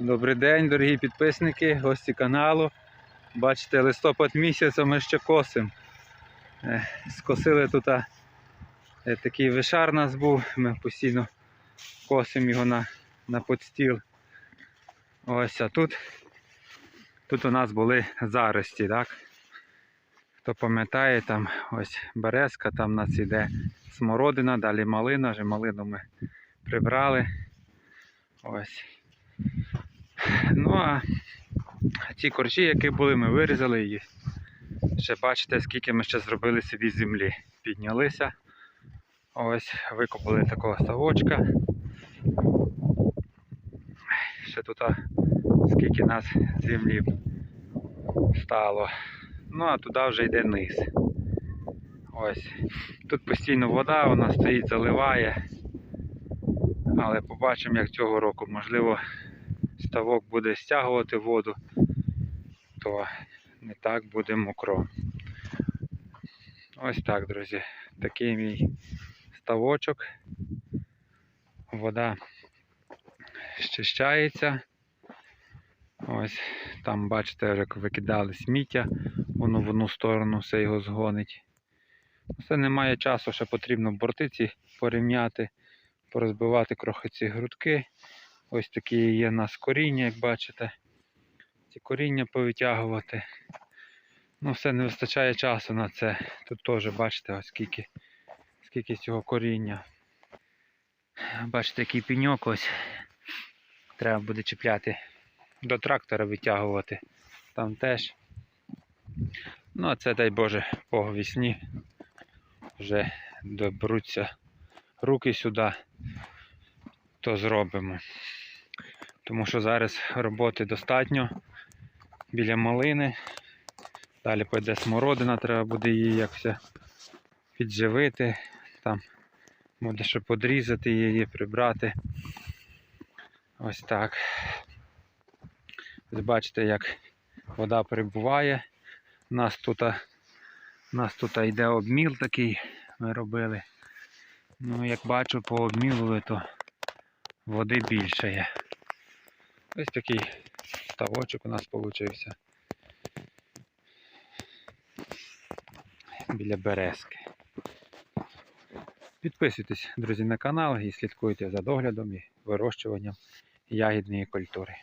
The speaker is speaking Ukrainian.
Добрий день, дорогі підписники, гості каналу. Бачите, листопад місяць, а ми ще косимо. Е, Скосили тут е, такий вишар у нас був, ми постійно косимо його на, на подстіл. Ось, а тут, тут у нас були зарості, так? Хто пам'ятає, там ось березка, там у нас іде смородина, далі малина, вже малину ми прибрали. Ось. Ну а ті корчі, які були, ми вирізали її. Ще бачите, скільки ми ще зробили собі землі. Піднялися. Ось, викопали такого ставочка. Ще тут скільки нас землі стало. Ну а туди вже йде низ. Ось. Тут постійно вода, вона стоїть, заливає. Але побачимо, як цього року. Можливо, ставок буде стягувати воду, то не так буде мокро. Ось так, друзі. Такий мій ставочок. Вода щищається. Ось там, бачите, як викидали сміття, воно в одну сторону все його згонить. Це немає часу, ще потрібно бортиці порівняти, порозбивати трохи ці грудки. Ось такі є у нас коріння, як бачите. Ці коріння повитягувати. Ну, все не вистачає часу на це. Тут теж бачите, ось скільки, скільки цього коріння. Бачите, який пеньок ось. Треба буде чіпляти. До трактора витягувати. Там теж. Ну, а це, дай Боже, по весні вже доберуться руки сюди, то зробимо. Тому що зараз роботи достатньо біля малини. Далі пойде смородина, треба буде її якось підживити. Там буде ще подрізати її, прибрати. Ось так. Ось бачите, як вода прибуває. У нас тут, у нас тут йде обміл такий, ми робили. Ну, як бачу по обмілу, то води більше є. Ось такий ставочок у нас получився. Біля березки. Підписуйтесь, друзі, на канал і слідкуйте за доглядом і вирощуванням ягідної культури.